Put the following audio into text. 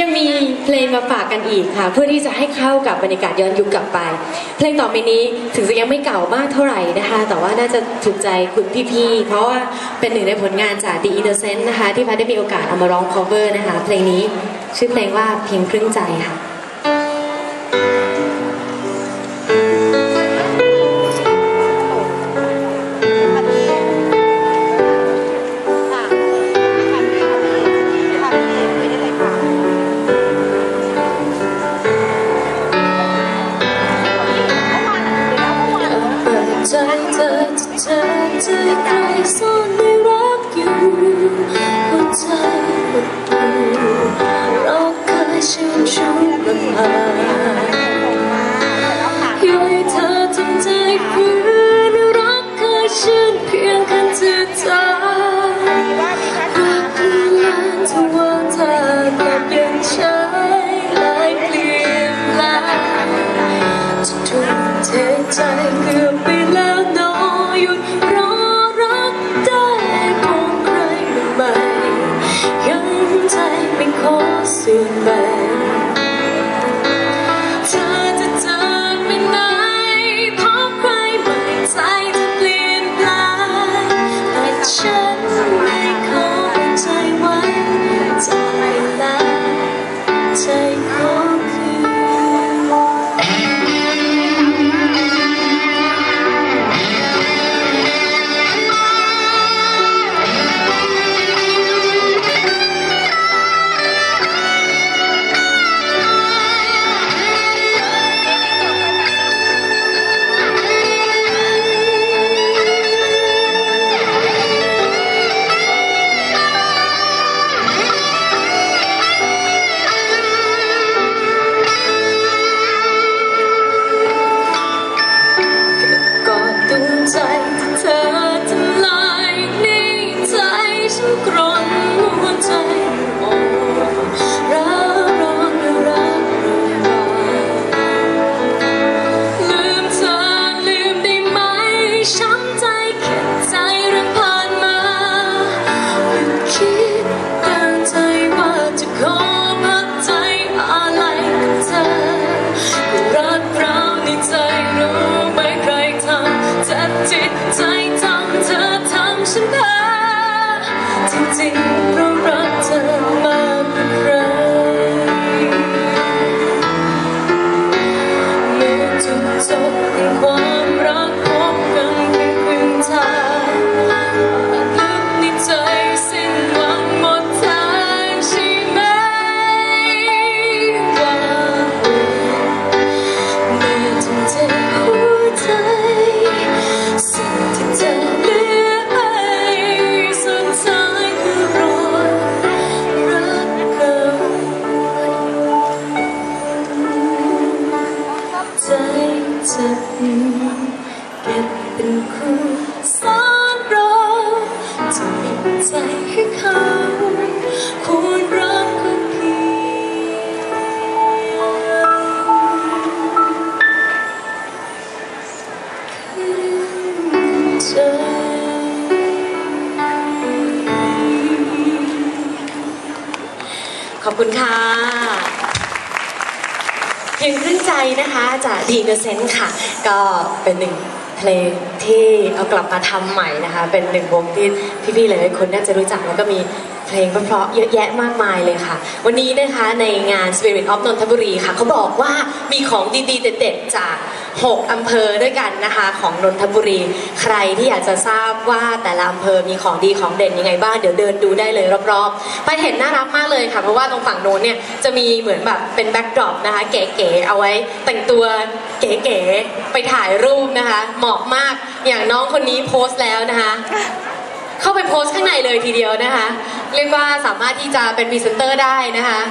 ยังมีเพลงมาฝากกันอีกค่ะ เพื่อที่จะให้เข้ากับบรรยากาศย้อนยุคกลับไป เพลงต่อไปนี้ถึงจะยังไม่เก่ามากเท่าไหร่นะคะ แต่ว่าน่าจะถูกใจคุณพี่ๆ เพราะว่าเป็นหนึ่งในผลงานจาก The Innocent นะคะ ที่พัดได้มีโอกาสเอามาร้อง cover นะคะ เพลงนี้ชื่อเพลงว่าเพียงครึ่งใจค่ะ เธอทำใจฝืนรักเคยชื่นเพียงแค่เธอเธอรักเพื่อนล้านทว่าเธอกลับยังใช้หลายเปลี่ยนแปลงจะทุ่มเทใจเกือบไปแล้วน้อยหยุดรอรักได้คงใครใหม่ยังใจไม่ขอส่วนแบ่ จุด คู่ซ่อนรอจะมีใจให้เขาควรรักก็เพียงใจขอบคุณค่ะ เพียงครึ่งใจนะคะ จากดีเนเซนค่ะ ก็เป็นหนึ่ง เพลงที่เอากลับมาทำใหม่นะคะ เป็นหนึ่งวงที่พี่ๆหลายๆคนน่าจะรู้จักแล้วก็มี เพลงเพราะๆเยอะแยะมากมายเลยค่ะ วันนี้นะคะในงาน Spirit of นนทบุรีค่ะเขาบอกว่ามีของดีๆเด็ดๆจาก 6 อำเภอด้วยกันนะคะของนนทบุรี ใครที่อยากจะทราบว่าแต่ละอำเภอมีของดีของเด่นยังไงบ้างเดี๋ยวเดินดูได้เลยรอบๆ ไปเห็นน่ารักมากเลยค่ะ เพราะว่าตรงฝั่งโน้นเนี่ยจะมีเหมือนแบบเป็นแบ็กดรอปนะคะเก๋ๆเอาไว้แต่งตัวเก๋ๆไปถ่ายรูปนะคะ เหมาะมากอย่างน้องคนนี้โพสต์แล้วนะคะ เข้าไปโพสต์ข้างในเลยทีเดียวนะคะ เรียกว่าสามารถที่จะเป็นพรีเซนเตอร์ได้นะคะ